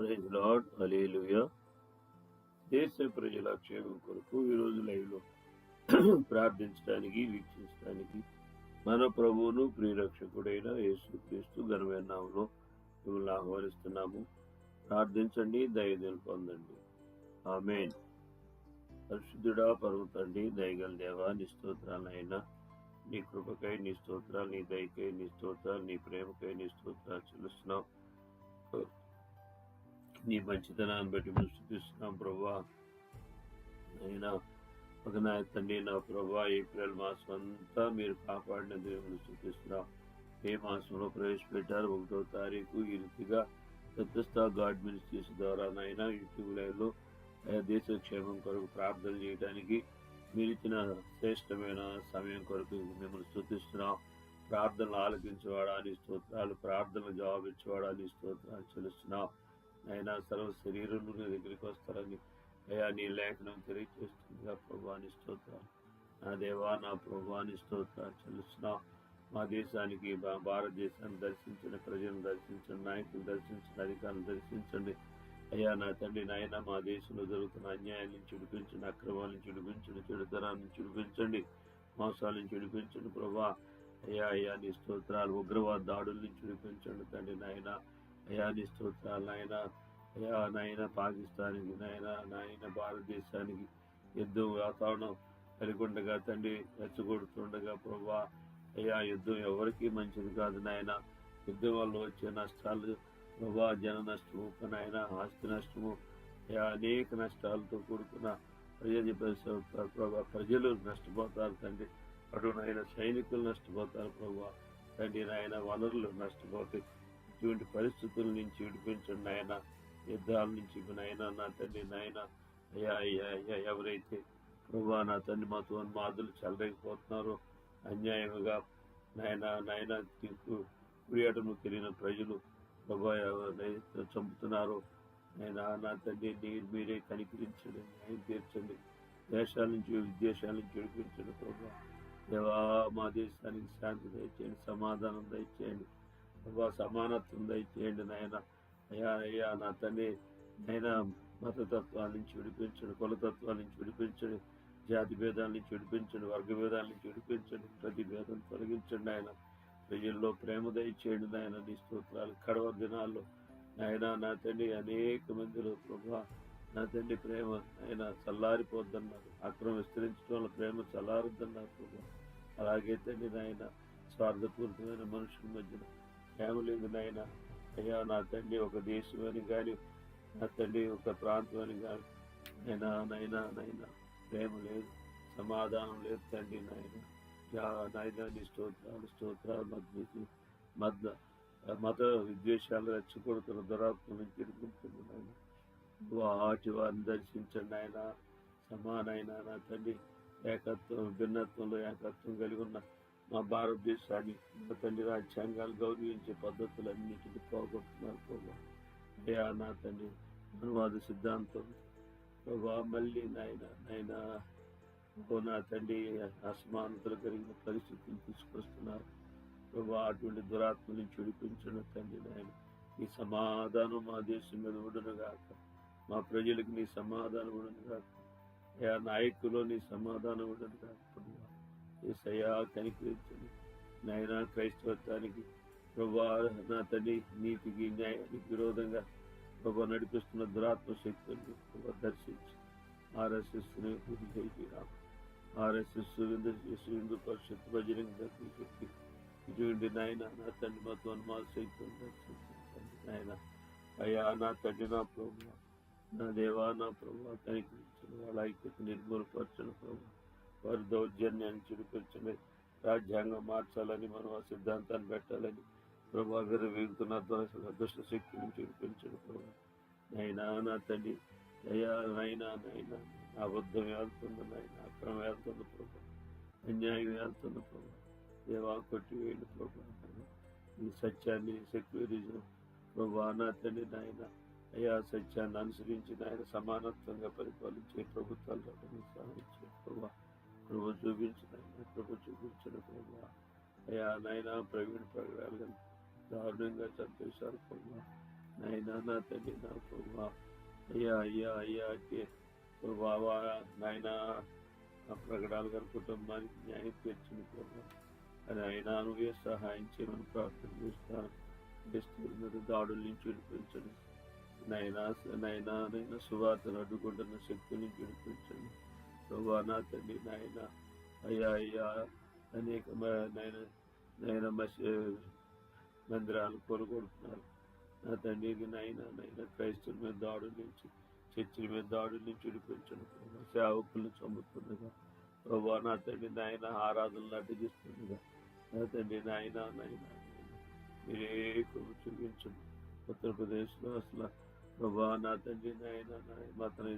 Praise lord అలీలుయ దేశ ప్రజల క్షేమం కొరకు ఈరోజు లైవ్లో ప్రార్థించడానికి వీక్షించడానికి మన ప్రభువును ప్రియరక్షకుడైన యేసుక్రీస్తు ఘనమైన నామములో మిమ్మల్ని ఆహ్వానిస్తున్నాము. ప్రార్థించండి దయదలు పొందండి. ఆమెన్. పరిశుద్ధుడా పర్వతండి దయగల దేవా నీ స్తోత్రాలైనా నీ కృపకై నీ స్తోత్రాలు నీ దయకై నీ స్తోత్రాలు నీ ప్రేమకై నీ స్తోత్రాలు చెల్లిస్తున్నావు నీ మంచితనాన్ని బట్టి మేము స్థుతిస్తున్నాం ప్రభా. అయినా ఒక నా తండ్రి నా ప్రభా ఏప్రిల్ మాసం అంతా మీరు కాపాడిన దేవుని స్థుతిస్తున్నాం. ఏ మాసంలో ప్రవేశపెట్టారు. ఒకటో తారీఖు ఈ రీతిగా పెద్దస్థా గాడ్ మినిస్ట్రీస్ ద్వారా నైనా యూట్యూబ్ లైవ్లో దేశ క్షేమం కొరకు ప్రార్థన చేయడానికి మీరు ఇచ్చిన శ్రేష్టమైన సమయం కొరకు మిమ్మల్ని స్థుతిస్తున్నాం. ప్రార్థనలు ఆలకించేవాడాని స్తోత్రాలు ప్రార్థనలు జవాబిచ్చేవాడాని స్తోత్రాలు చెల్లిస్తున్నాం. అయినా సర్వ శరీరంలో నీ దగ్గరికి వస్తారని అయ్యా నీ లేఖనం తెలియజేస్తుందిగా ప్రభాని స్తోత్రాలు. నా దేవా నా ప్రభాని స్తోత్రాలు చెల్లిస్తున్నాం. మా దేశానికి మా భారతదేశాన్ని దర్శించిన ప్రజలను దర్శించండి నాయకులు దర్శించిన అధికారులను దర్శించండి. అయ్యా నా తండ్రి నాయన మా దేశంలో జరుగుతున్న అన్యాయాల నుంచి విడిపించండి అక్రమాల నుంచి విడిపించండి చెడుతనాల నుంచి విడిపించండి మోసాల నుంచి విడిపించండి ప్రభా. అయ్యా అయ్యా నీ స్తోత్రాలు ఉగ్రవాద దాడుల నుంచి విడిపించండి తండ్రి నాయన. అయ్యా నీ స్తోత్రాలు నాయన అయ్యా నాయన పాకిస్తాన్కి నాయన నాయన భారతదేశానికి యుద్ధం వాతావరణం కలిగొండగా తండ్రి రెచ్చగొడుతుండగా ప్రభా అయ్యా యుద్ధం ఎవరికి మంచిది కాదు నాయన. యుద్ధం వల్ల వచ్చే నష్టాలు ప్రభా జన నష్టము నాయన ఆస్తి నష్టము అయ్యా అనేక నష్టాలతో కూడుకున్న ప్రజలు ప్రభా. ప్రజలు నష్టపోతారు తండ్రి. అటు నాయన సైనికులు నష్టపోతారు ప్రభా. తండ్రి నాయన వనరులు నష్టపోతాయి. ఇటువంటి పరిస్థితుల నుంచి విడిపించండి నాయన. యుద్ధాల నుంచి నాయన నా తండ్రి నాయన. అయ్యా అయ్యా అయ్యా ఎవరైతే ప్రభా నా తండ్రి మాతో మాదులు చెల్లలేకపోతున్నారో అన్యాయముగా నాయన నాయన తీర్పు కుడియటము తెలియని ప్రజలు ప్రభా చంపుతున్నారు చంపుతున్నారో నా తండ్రి మీరే కనికరించండి న్యాయం తీర్చండి. దేశాల నుంచి విదేశాల నుంచి విడిపించండి ప్రభా. దేవా మా దేశానికి శాంతి దయచేయండి సమాధానం దయచేయండి. ప్రభా సమానత్వం దయచేయండి నాయన. అయ్యా అయ్యా నా తల్లి నైనా మతతత్వాల నుంచి విడిపించండి కులతత్వాల నుంచి విడిపించండి జాతి భేదాల నుంచి విడిపించండి వర్గ భేదాల నుంచి విడిపించండి ప్రతి భేదం తొలగించండి ఆయన ప్రజల్లో ప్రేమ దయచేయండి నాయన నీ స్తోత్రాలు కడవ దినాల్లో. నాయన నా తండ్రి అనేక మందిలో ప్రభా నా తండ్రి ప్రేమ ఆయన చల్లారిపోద్దన్నారు. అక్రమం విస్తరించడం వల్ల ప్రేమ చల్లారుద్దన్నారు ప్రభా. అలాగే తండ్రి నాయన స్వార్థపూరితమైన మనుషుల మధ్యన లేదు నాయన? అయ్యా నా తండ్రి ఒక దేశం అని కానీ నా తండ్రి ఒక ప్రాంతం అని కానీ నైనా నైనా నైనా ప్రేమ లేదు సమాధానం లేదు తండ్రి నాయన. నాయన నీ స్తోత్రాలు స్తోత్రాలు మధ్య మధ్య మత విద్వేషాలు రెచ్చగొడుతున్న దురాత్మ నుంచి ఇరుకుంటుంది వాటి వారిని దర్శించండి ఆయన సమానైన నా తండ్రి ఏకత్వం భిన్నత్వంలో ఏకత్వం కలిగి ఉన్న మా భారతదేశాన్ని మా తండ్రి రాజ్యాంగాలు గౌరవించే పద్ధతులన్నింటినీ పోగొట్టున్నారు ప్రభా. అయ్యా నా తండ్రి అనువాద సిద్ధాంతం. ప్రభా మళ్ళీ నాయన నాయన ఓ నా తండ్రి అసమానతలు కలిగిన పరిస్థితులు తీసుకొస్తున్నారు. ప్రభా అటువంటి దురాత్మ నుంచి తండ్రి నాయన. నీ సమాధానం మా దేశం మీద ఉండను కాక మా ప్రజలకు నీ సమాధానం ఉండను గాక. అయ్యా నాయకులు నీ సమాధానం ఉండను కాక ఏసయ్యా కనికరించండి. నాయన క్రైస్తవత్వానికి ప్రభా నా తల్లి నీతికి న్యాయానికి విరోధంగా ప్రభా నడిపిస్తున్న దురాత్మ శక్తులను ప్రభా దర్శించి ఆర్ఎస్ఎస్ని చేసి ఆర్ఎస్ఎస్ హిందూ పరిషత్ బజరంగ దళ శక్తి ఇటువంటి నాయన నా తండ్రి మాతో మా శక్తులను దర్శించండి. నాయన అయ్యా నా తండ్రి నా ప్రభు నా దేవా నా ప్రభు కనికరించండి వాళ్ళ ఐక్యత నిర్మూలపరచండి ప్రభు. వారి దౌర్జన్యాన్ని చుడిపించండి రాజ్యాంగం మార్చాలని మనం ఆ సిద్ధాంతాన్ని పెట్టాలని ప్రభా విరవీగుతున్న దుష్ట శక్తిని చూపించండి ప్రభా. నైనా నా తండ్రి అయ్యా నైనా నైనా అబద్ధం వెళ్తుంది నాయన అక్రమం వెళ్తుంది ప్రభా. అన్యాయం వెళ్తుంది ప్రభా. దేవా కొట్టివేయండి ప్రభా ఈ సత్యాన్ని సెక్యులరిజం ప్రభా నా తండ్రి నాయన అయ్యా సత్యాన్ని అనుసరించి నాయన సమానత్వంగా పరిపాలించే ప్రభుత్వాలు సహాయం చేయ ప్రభా. ప్రభు చూపించిన ప్రభు చూపించిన ప్రభు. అయ్యా నాయన ప్రవీణ్ ప్రగాలను దారుణంగా చంపేశారు ప్రభు. నాయన నా తల్లి నా ప్రభా. అయ్యా అయ్యా అయ్యా బాబా ప్రభావా నాయన ఆ గారి కుటుంబానికి న్యాయం తెచ్చింది ప్రభా. అది ఆయన నువ్వే సహాయం చేయమని ప్రార్థన చేస్తాను. డిస్ట్రిక్ట్ దాడుల నుంచి విడిపించండి. నైనా నైనా నైనా సువార్తను అడ్డుకుంటున్న శక్తి నుంచి విడిపించండి. ప్రభా నా తండ్రి నాయన అయ్యా అయ్యా అనేక నాయన నాయన మందిరాలు కొనుగొడుతున్నారు నా తండ్రికి నాయన నాయన క్రైస్తుల మీద దాడుల నుంచి చర్చిల మీద దాడుల నుంచి విడిపించండి ప్రభా సేవకులను చంపుతుండగా ప్రభా నా తండ్రి నాయన ఆరాధనలు అడ్డగిస్తుండగా నా తండ్రి నాయన నాయన మీరే కృప చూపించండి ఉత్తరప్రదేశ్లో అసలు ప్రభా నా తండ్రి నాయన మతన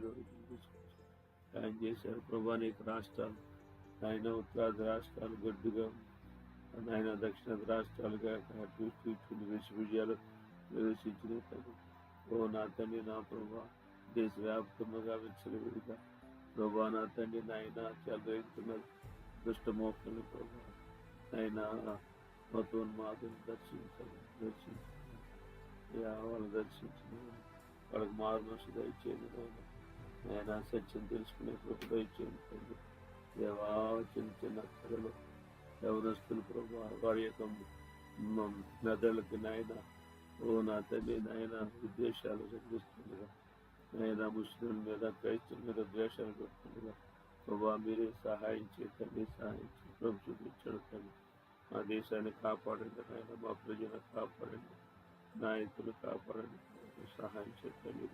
ఆయన చేశారు. ప్రభా నీకు రాష్ట్రాలు ఆయన ఉత్తరాది రాష్ట్రాలు గడ్డుగా ఆయన దక్షిణాది రాష్ట్రాలుగా చూపించుకుని విశ్వవిద్యాలు ప్రవేశించిన తండ్రి ఓ నా తండ్రి నా ప్రభా దేశవ్యాప్తంగా విచ్చలవిడిగా ప్రభా నా తండ్రి నాయన చెలరేస్తున్నారు దుష్టమోక్షలు ప్రభా ఆయన మతోన్మాదులు దర్శించాలి దర్శించాలి వాళ్ళు దర్శించిన వాళ్ళకి మారు మనసు ఆయన సత్యం తెలుసుకునే కృప దయచేయండి దేవా చిన్న చిన్న కథలు యవనస్తులు ప్రభు వారి యొక్క మెదళ్ళకి నాయన ఓ నా తల్లి నాయన ఉద్దేశాలు చదివిస్తుండగా నాయన ముస్లిం మీద క్రైస్తవుల మీద ద్వేషాలు పెడుతుండగా ప్రభా మీరే సహాయం చేయండి సహాయం చేయండి. ప్రభు చూపించండి మా దేశాన్ని కాపాడండి నాయన మా ప్రజలను కాపాడండి. నాయకులు కాపాడండి. సహాయం చేయండి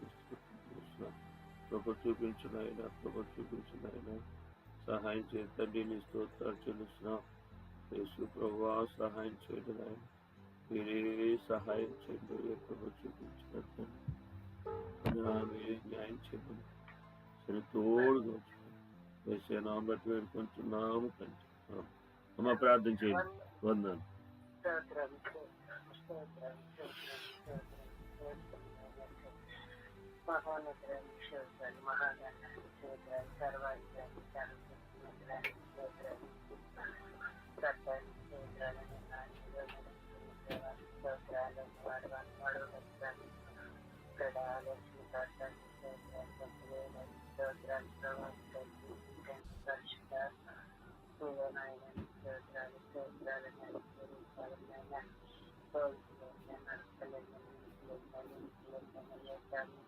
కృప చూపించిన ఆయన కృప చూపించిన ఆయన. సహాయం చేయండి తండ్రి నీ స్తోత్రాలు చెల్లిస్తున్నాం. యేసు ప్రభా సహాయం చేయండి ఆయన మీరే సహాయం చేయండి కృప చూపించినట్టు మీరే న్యాయం చేయండి. సరే తోడుగా వేసే నామం బట్టి వేడుకుంటున్నాము తండ్రి. అమ్మ ప్రార్థన చేయండి. వందను महोनिग्रह शिवग्रह महाग्रह शिवग्रह सर्वग्रह सर्वग्रह शिवग्रह सत्तर शिवग्रह Thank you.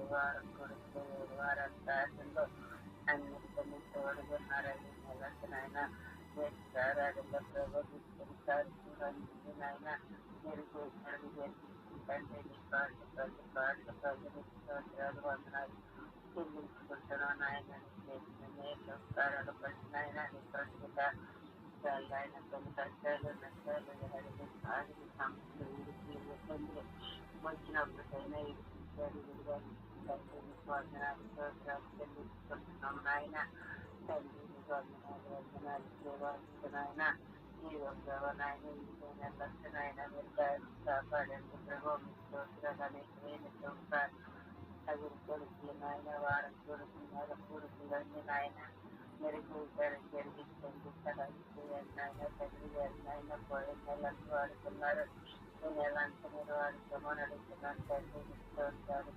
దేవుతాలు నాకు కొడుకు వారం కొడుకు వారంతా అసలు అన్నిటిని తోడుగున్నారని నెలసనైన వేస్తారాడుగా ప్రభుత్వం నాయన మీరు చేశారు తండ్రి నీ పాటలు ప్రతి పాటలు ప్రజలు స్తోత్రాలు వందనాలు చెల్లించుకుంటున్నాను నాయన చేసిన మేలు కారణాలు ప్రతి నాయన నీ ప్రస్తుత ఆయన కొన్ని కష్టాలు నష్టాలు జరిగి ఆడికి సమస్యలు వీరికి ఇబ్బందులు వచ్చినప్పటికైనా ఇచ్చారు తండ్రిని వందనాలు స్తోత్రాలు చెల్లించుకుంటున్నాం నాయన తండ్రిని వందనాలు వందనాలు సేవాడుతున్నాయన ఈ ఒక్కవ నాయన ఇంకైనా లక్షణాయన మీరు కాపాడండి ప్రభు మీ స్తోత్రాలు అనేకమైన చూపారు అవి కొడుకులు నాయన వారం కొడుకున్నారు కొడుకులన్నీ నాయన మెరుగు జరిగించండి నాయన నాయన పోయిన నెలలు వాడుతున్నారు మీరు అడుగుతున్నాను తండ్రి మీ స్తోత్రాలు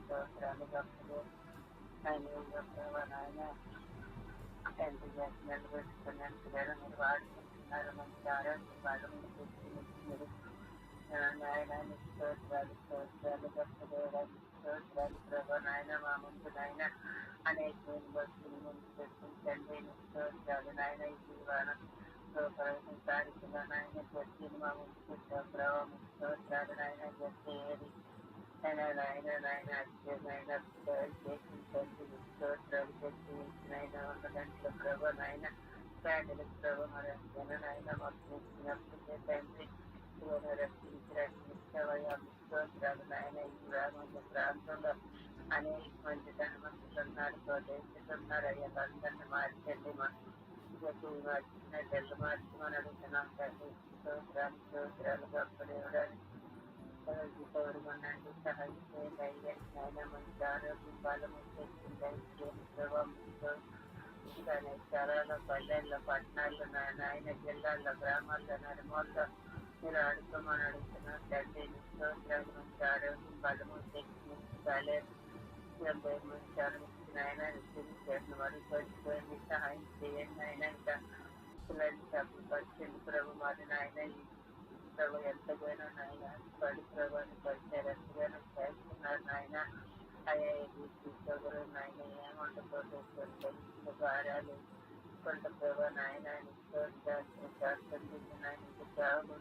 పిల్లలు మీరు వాడుకుంటున్నారు మంచి ఆరోగ్య బాగా మీరు నాయన స్తోత్రాలు స్తోత్రాలు స్తోత్రాలు ప్రభా నాయన మా ముందు నాయన అనేక భక్తులు ముందు పెట్టించండి స్తోత్రాలు నాయన ఈ జీవనం స్తోత్రాలు కార్యక్రమ నాయన వచ్చిన మా ప్రభావం స్తోత్రాలు నాయన చేరి నాయన నాయన నాయన అత్యమైన చేసిన స్తోత్రాలు నాయన వంద గంటల నాయన మరి జన నాయన మాకు తండ్రి శివను రక్షించి రక్షించవయ్యా స్తోత్రాలు నాయన ఈ గ్రామంలో ప్రాంతంలో అనేక మంది ధనవంతులు ఉన్నారు స్వదేశులు అయ్యా అందరిని మార్చండి మా గతి మార్చిన తెల్ల మార్చమని అడుగుతున్నాం తండ్రి స్తోత్రాలు స్తోత్రాలు గొప్ప దేవుడానికి తోడుమనండి సహాయం చేయండి అయ్యా నాయన మంచి ఆరోగ్యం బలము శక్తి దయచేయండి ప్రభావం కానీ స్థలాల్లో పల్లెల్లో పట్టణాల్లో నాయన జిల్లాల్లో గ్రామాల్లో నడుమల్లో మీరు ఆడుకోమని అడుగుతున్నాం తండ్రి స్తోత్రాలు మంచి ఆరోగ్యం బలము శక్తి మంచి కాలేదు మంచి ఆరోగ్యం ఆయన చేసిన వారు పడిపోయింది సహాయం చేయండి ఆయన ఇంకా పిల్లలు తప్పు పరిచయం ప్రభు మరి నాయన ప్రభు ఎంతగానో నాయన పడి ప్రభుని పరిచయం ఎంతగానో చేస్తున్నారు నాయన అయ్యా తీసుకోగలరు నాయన ఏమంటపోతే తెలిసిన కొంత నాయన నాయన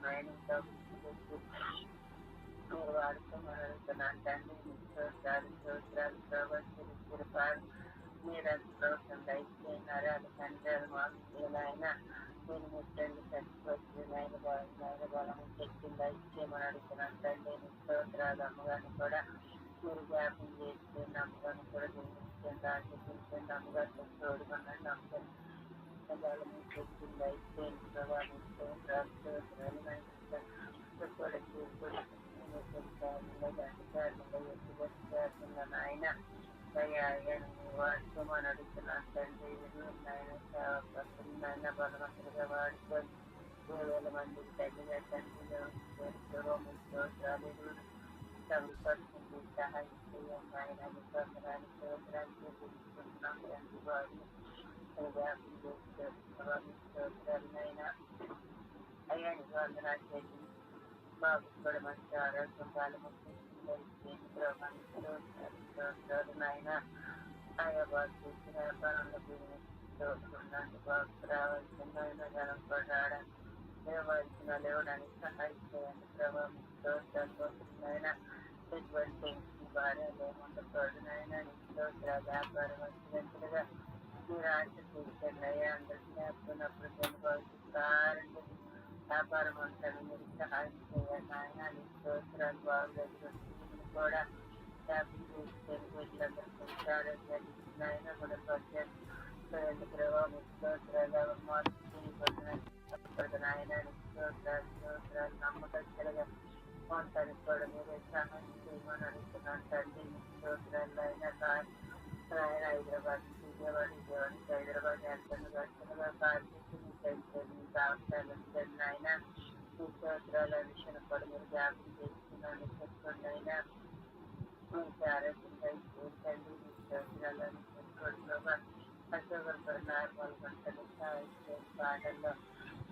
నాయన మీరు వాడుకోమని తండ్రి స్తోత్రాలు మీరు అంతలోకం దయచేయన్నారు అది తండ్రి మాకు మీరు ముట్టండి. చచ్చిపోతుంది నాయన నాయన బలము శక్తిని దయచేయమని అడుగుతున్నాను తండ్రి అమ్మగారిని కూడా మీరు జ్ఞాపం చేస్తే నమ్మగారిని కూడా దీవించండి ఆశించండి అమ్మగారితో తోడుకున్నాను నమ్మకం బలము శక్తిని దయచేయండి ప్రభావం స్తోత్రాలు స్తోత్రాలు కూడా చూసుకొని నాయన వాడుకోమని అడుగుతున్నాను తండ్రి నాయన బలవంతులుగా వాడుకొని మూడు వేల మంది తల్లిగా తండ్రిగా స్తోత్రాలు సంపర్శించి సహాయం చేయండి ఆయన నిబంధనాలు స్తోత్రాలు చూపించుకుంటున్నాం తండ్రి వారిని సహాయం చేస్తూ స్తోత్రాలైనా అయ్యా నిబంధనాలు చేసి బాబు కూడా మంచి ఆరోగ్యం బలము నాయన ఆయా బాబు చూస్తున్నాను బాబు రావాల్సిన జనం కూడా రావడానికి లేవడానికి సహాయం చేయండి. ప్రభావం స్తోత్రాలైనా ఎటువంటి భార్య లేముండకూడదు నాయన వ్యాపారం వచ్చినట్లుగా మీరు ఆశ తీర్చండి అయ్యా అందరూ వ్యాపారం అంటారు మీరు సహాయం చేయండి ఆయన నీ స్తోత్రాలు బాగులేదు కూడా జ్ఞాపకం చేసుకొని వీళ్ళందరికీ ఆరోగ్యాన్ని ఆయన కూడా పరిచయం ఆయన స్తోత్రాలు స్తోత్రాలు నీ స్తోత్రాలు. హైదరాబాద్ విజయవాడ విజయవాడ హైదరాబాద్ ఎంత దర్శనగా కార్మికులు అవసరాలు ఆయన మీ స్తోత్రాల విషయం కూడా మీరు జ్ఞాపకం చేస్తున్నాను చెప్పండి అయినా మంచి ఆరోగ్యం దయచేయండి మీ స్తోత్రాలను చెప్పుకోండి అశోకర్ నార్మల్ గంటలు సాహిత్యం పాటల్లో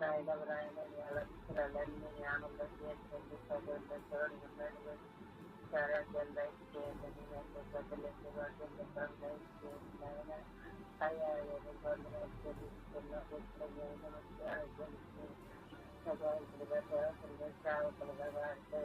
नायडा बनाएगा हालाँकि में यहाँ मतलब देश के सदस्यकरण गवर्नमेंट में सारा जल राइट के महीना के बदले के बाद गवर्नमेंट राइट के महीना आया है गवर्नमेंट राइट के बीच करना कुछ प्रयोग नमस्कार जल के सदा इस प्रकार का संघर्ष और प्रभाव से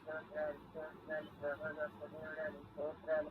స్తోత్రాలు స్తోత్రాలు ప్రభావ దేవుడాలు స్తోత్రాలు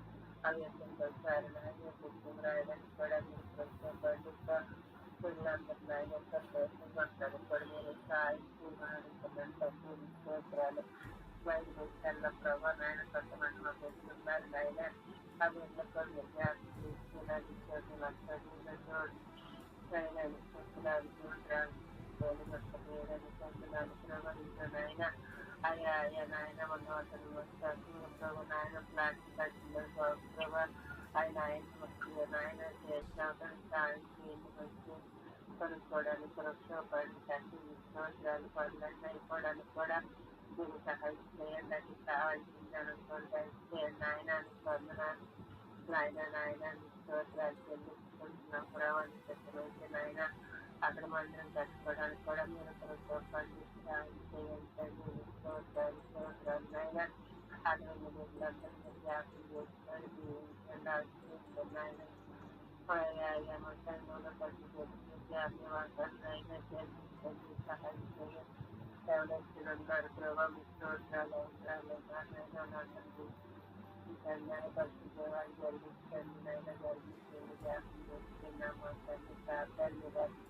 aviación Delta Airlines को घूम रहा है वहीं बड़ा दुर्घटना पर डूबा परिणाम बदलाए जाता पैसे वाटर पर मेरे साई कुमार कमेंट पूरी को प्राले वहीं दूसरा लप्रवा नयन वर्तमान में दोस्तों लाल लाइला अब इनका कर लेते हैं आपकी सुना जिसका दिलासा दूसरा जोड़ लाइला जिसका सुना जोड़ रहा बोले मतलब मेरा जिसका सुना दूसरा वाली सुनाएगा ఆయన ప్రార్థన వారిని పండుగ చెల్లించుకుంటున్నాం తండ్రి స్తోత్రాలు సేవ చేసిన ఆయన మార్పు తగ్గి అవ్యక్తంతో సారిన ఆయన పుస్తకం రాయడానికి కూడా మీరు కొంచెం పండుగ పిల్లలందరినీ ఆయన యొక్క ప్రయత్నం పడతారు కూడా మీరు సాయం తగ్గి స్తోత్రాలు బయట విషయాల్లో ప్రభావ నాయన కొంతమంది మా పెట్టుకున్నారు నాయన అవి ఎందుకో జ్ఞాపకం తీసుకున్నది చోటు లక్షలు చోటు నాయన విశ్వసులాలు చూడరాలు తోలు గొప్ప వేయడానికి కొంటున్నాను ప్రభావించిన నాయన అయ్యా అయ్యా నాయన మొన్న అతను వస్తాను ప్రభు నాయన ప్లాస్టిక్ కట్టిన ప్రభా ఆయన ఆయన వచ్చి నాయన చేసినాక సాయం చేయండి వచ్చి కొనుక్కోవడానికి సురక్ష పడి కట్టి విశ్వాసాలు పనులన్నీ అయిపోవడానికి కూడా మీరు సహాయం చేయండి అది కావాల్సింది అనుకోండి నాయన అనుకుంటున్నాను నాయన నాయన స్తోత్రాలు చెల్లించుకుంటున్నాం ప్రవాణించే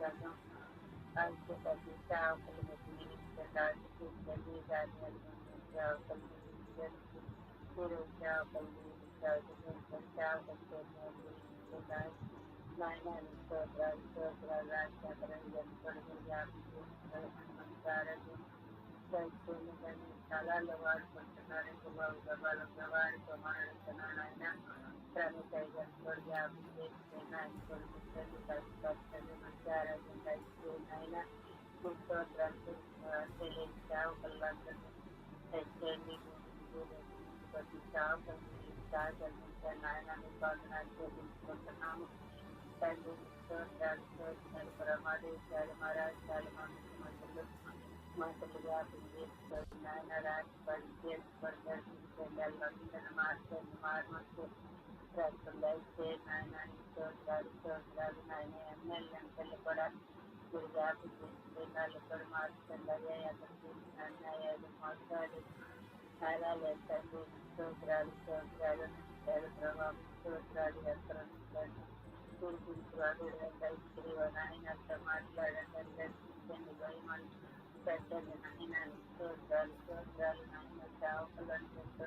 करना आपको करने का आपको मजबूरी करना आपको करने का आपको क्या करने का फिर क्या करने का आपको क्या करने का मायना निश्चय कर रास्ता करें जब पढ़ गए आपको नमस्कार దైత్యుని కానీ చాలా లవారు కొంటున్నారు వారు గబాలు గవారు ప్రమాణాలు కన్నా Travel Tigers for Gap, State Sena, School System, Vice Captain, Manchara, and High School Naina, Mukta, Transit, Selin, Chao, Kalvasan, Sexually, School, Pati Chao, Kalvasan, Chao, Kalvasan, Naina, Mukta, Transit, Mukta, Tango, Transit, and Paramade, Shalimara, Shalimam, Manchara, Manchara, Naina, Raj, Pati, Pati, Pati, Pati, Pati, Pati, Pati, Pati, Pati, Pati, Pati, రక్తం దయచేయండి నాయన స్తోత్రాలు స్తోత్రాలు నాయన MLA ఎంపీలు కూడా మీరు వ్యాపం చేసుకుని వాళ్ళు కూడా మార్చండి అయ్యా అక్కడ చేసిన అన్యాయాలు మోసాలు అలాగే తండ్రి స్తోత్రాలు స్తోత్రాలు ప్రభావం స్తోత్రాలు ఎక్కడ నాయనతో మాట్లాడండి దర్శించండి భయమని పెట్టండి నాయన స్తోత్రాలు స్తోత్రాలు నాయన సేవకులు అనుకుంటూ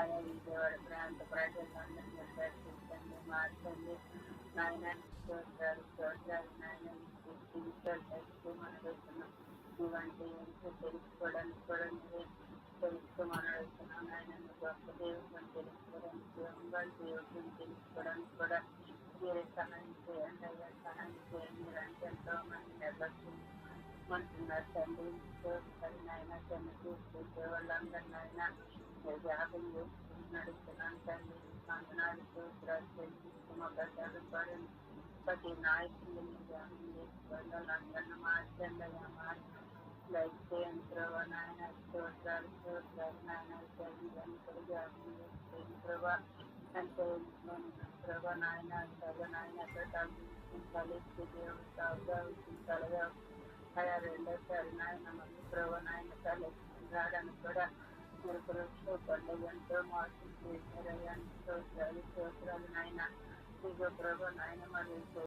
ప్రభావం స్తోత్రాలు మా ప్రాంత ప్రజలందరినీ దర్శించండి మార్చండి నాయన స్తోత్రాలు స్తోత్రాలు నాయన జీవితాలు ఇవంటి ఏంటో తెలుసుకోవడానికి కూడా మీరే తెలుసుకోమని నాయన గొప్ప దేవుడిని తెలుసుకోవడానికి దైవంగా దేవుడిని తెలుసుకోవడానికి కూడా మీరే సహాయం చేయండి అయ్యా సహాయం చేయండి ఎంతో మంది తండ్రి నాయన చెన్న చూసుకుంటే వాళ్ళందరినీ ఆయన మీరు జ్ఞాపకం చేసుకుని నడుస్తున్నాను తండ్రి వందనాలు మా ప్రతి నాయకుడిని జ్ఞాపకం చేసుకోండి మార్చి లైక్ చేయండి ప్రభా నాయన స్తోత్రాలు స్తోత్రాలు నాయన శరీరాన్ని కలిగి ప్రభా అంటే ప్రభా నాయన ప్రభా నాయన తగ్గించాలి దేవుడు సాగుగా ఉంచాలిగా అలా రెండోసారి నాయన మళ్ళీ ప్రభా నాయన తల రావడానికి కూడా మీరు కృషి పండుగ ఎంతో మార్పు చేశారయ్యా స్తోత్రాలు స్తోత్రాలు నాయన ఇదిగో ప్రభా నాయన మరి